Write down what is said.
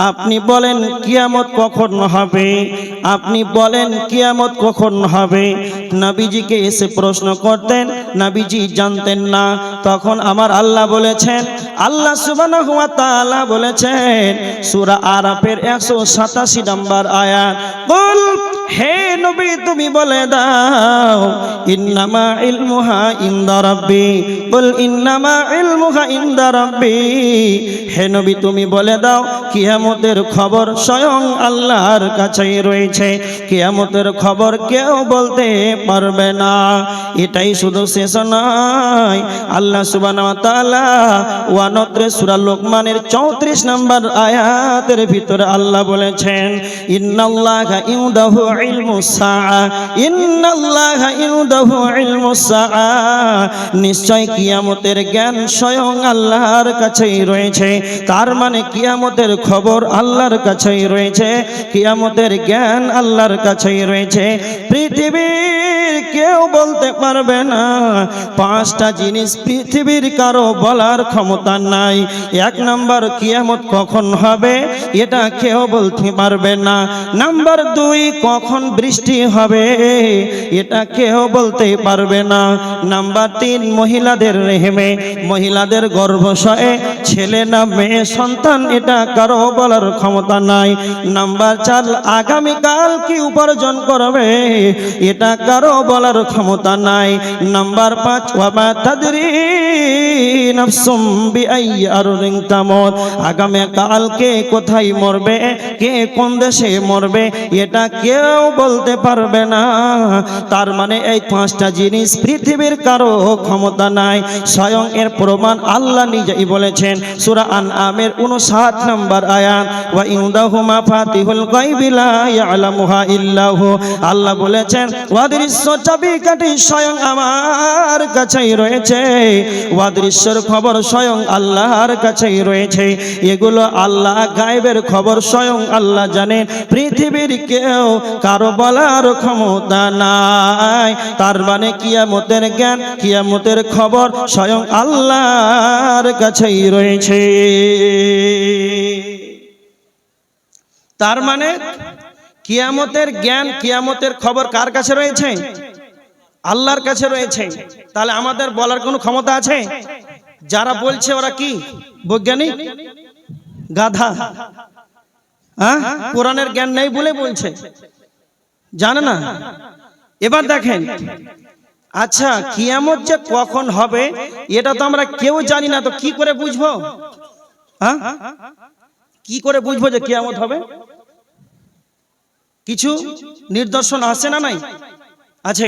আপনি বলেন কিয়ামত কখন হবে? আপনি বলেন কিয়ামত কখন হবে? নবীজিকে এসে প্রশ্ন করতেন, নবীজি জানতেন না। তখন আমার আল্লাহ বলেছেন, আল্লাহ তাআলা বলেছেন, সূরা আরাফের 187 নম্বর আয়াত, বল, হে নবী, তুমি বলে দাও, ইন্নামা ইলমুহা ইনদা রাব্বি, বল, ইন্নামা ইলমুহা ইনদা রাব্বি। হে নবী, তুমি বলে দাও, কিয়ামতের খবর স্বয়ং আল্লাহর কাছেই রয়েছে। কিয়ামতের খবর কেউ বলতে পারবে না। এটাই শুধু শেষ নয়। আল্লাহ ওয়ানত্রে সূরা লোকমানের 34 নম্বর আয়াতের ভিতরে আল্লাহ বলেছেন, ইন্নাল্লাহা ইনদাহু ইলমুস ইন্নাল্লাহা ইনদাহু ইলমুস নিশ্চয় কিয়ামতের জ্ঞান স্বয়ং আল্লাহর কাছেই রয়েছে। তার মানে কিয়ামতের খবর আল্লাহর কাছেই রয়েছে। কিয়ামতের জ্ঞান আল্লাহর কাছেই রয়েছে। পৃথিবীর কেউ বলতে পারবে না, পাঁচটা জিনিস পৃথিবীর কারও বলার ক্ষমতা নাই। এক নাম্বার কিয়ামত কখন হবে, এটা কেউ বলতে পারবে না। নাম্বার দুই, কখন বৃষ্টি হবে, এটা কেউ বলতে পারবে না। নাম্বার তিন, মহিলাদের রেহেমে, মহিলাদের গর্ভশয়ে ছেলে না মেয়ে, সন্তান, এটা কারও বলার ক্ষমতা নাই। নাম্বার চার, আগামীকাল কি উপার্জন করবে? এটা কারও বলার ক্ষমতা নাই। নাম্বার পাঁচ ওয়াবা তাদরি নাফসুম বিআইয়ি আরদিন তামুত। আগামী কালকে কোথায় মরবে? কে কোন দেশে মরবে? এটা কেউ বলতে পারবে না। তার মানে এই পাঁচটা জিনিস পৃথিবীর কারও ক্ষমতা নাই। স্বয়ং এর প্রমাণ আল্লাহ নিজেই বলেছেন সূরা আনআমের 59 নম্বর আয়াত, ওয়া ইনদাহু মাফাতিহুল গায়বি লা ইয়ালামুহা ইল্লাহু। আল্লাহ বলেছেন, ওয়াদৃশ্য চাবিকাঠি স্বয়ং আমার কাছেই রয়েছে। ওয়াদৃশ্যের খবর স্বয়ং আল্লাহর কাছেই রয়েছে। এগুলো আল্লাহ গায়েবের খবর স্বয়ং আল্লাহ জানেন। পৃথিবীর কেউ কারও বলার ক্ষমতা নাই। তার মানে কিয়ামতের জ্ঞান, কিয়ামতের খবর স্বয়ং আল্লাহর কাছেই রয়েছে তার মানে কিয়ামতের জ্ঞান, কিয়ামতের খবর কার কাছে রয়েছে? আল্লাহর কাছে রয়েছে। তাহলে আমাদের বলার কোনো ক্ষমতা আছে? যারা বলছে ওরা কি? বৈজ্ঞানিক? গাধা। হ্যাঁ? কোরআনের জ্ঞান নেই বলে বলছে। জানে না? এবার দেখেন আচ্ছা কিয়ামত যে কখন হবে এটা তো আমরা কেউ জানি না তো কি করে বুঝব? হ্যাঁ? কি করে বুঝব যে কিয়ামত হবে? কিছু নিদর্শন আছে না নাই? আছে।